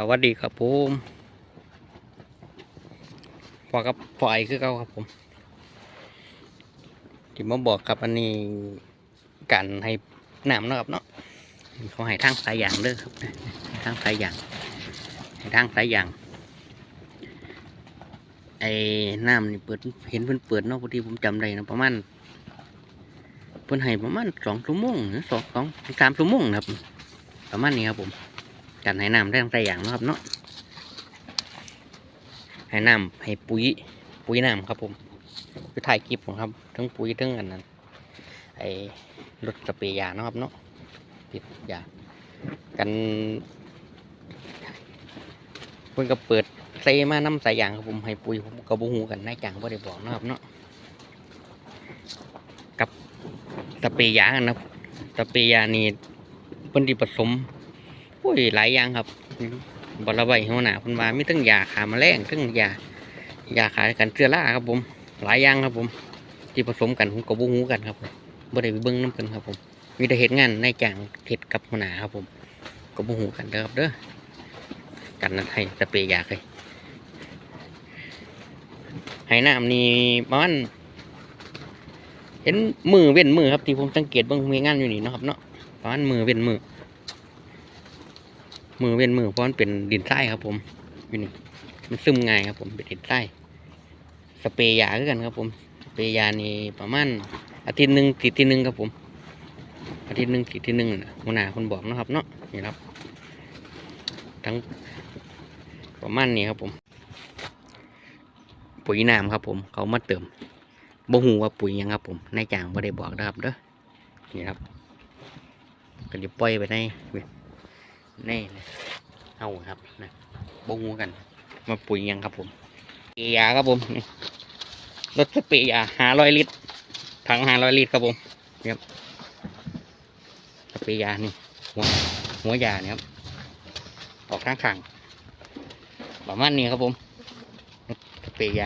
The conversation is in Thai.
สวัสดีครับผมพอกับพอไอคือเก่าครับผมที่มาบอกครับอันนี้การให้น้ำนะครับเนาะเขาให้ทางสายยางเด้อครับให้ทางสายยางให้ทางสายยางไอ้น้ำนี่เปิดเห็นเพิ่นเปิดเนาะพอดีผมจำได้นะประมาณเพิ่นให้ประมาณสองชั่วโมงหรือสองสองสามชั่วโมงนะครับประมาณนี้ครับผม การให้น้ำได้ทั้งแต่อย่างนะครับเนาะให้น้ำให้ปุ๋ยปุ๋ยน้ำครับผมคือถ่ายคลิปผมครับทั้งปุ๋ยทั้งอันนั้นไอ้รถสเปรย์ยานะครับเนาะปิดยากันเพิ่นก็เปิดใส่มาน้ำใส่ยางครับผมให้ปุ๋ยผมก็บ่ฮู้กันนายจ้างบ่ได้บอกนะครับเนาะกับสเปรย์ยากันนะสเปรย์ยานี่เพิ่นสิผสม อ้ยหลายอย่างครับบอระบายหัวหนาพิ่นวามีทั้งยาขาแมลงทั้งยายาขากันเชื้อราครับผม หลายอย่างครับผม ที่ผสมกันผมก็บ่ฮู้กันครับบ่ได้ไปเบิ่งนํกันครับผม มีแต่เฮ็ดงานในจ้างเฮ็ดกับหัวหนาครับผมก็บ่ฮู้กันเด้อครับเด้อกันนั้นให้สเปรย์ยาเลยให้น้ำนี่ประมาณเห็นมือเว้นมือครับที่ผมสังเกตเบิ่งมีงานอยู่นี่นะครับเนาะประมาณมือเว้นมือ มือเว้นมือเพราะมันเป็นดินทรายครับ ผมดูนี่มันซึมง่ายครับ ผมเป็นดินทรายสเปรย์ยาคือกันครับ ผมสเปรย์ยานี่ประมาณอาทิตย์หนึ่งติดทีหนึ่งครับผม อาทิตย์หนึ่งติดทีหนึ่งนะหัวหน้าคนบอกนะครับเนาะนี่ครับ ทั้งประมาณนี้ครับผม ปุ๋ยน้ำครับ ผม เขามาเติมบ่หูว่าปุ๋ยยังครับ ผมนายจ้างบ่ได้บอกนะครับเด้อนี่ครับก็จะปล่อยไปใน นี่นะเอาครับนะบงูกัน มาปุ๋ยยังครับผมเปียาครับผมรถสเปียาหาร้อยลิตรถังหาร้อยลิตรครับผมนี่ครับสเปียนี่หัวหัวยาเนี่ยครับออกข้างข้างๆประมาณนี้ครับผมสเปีย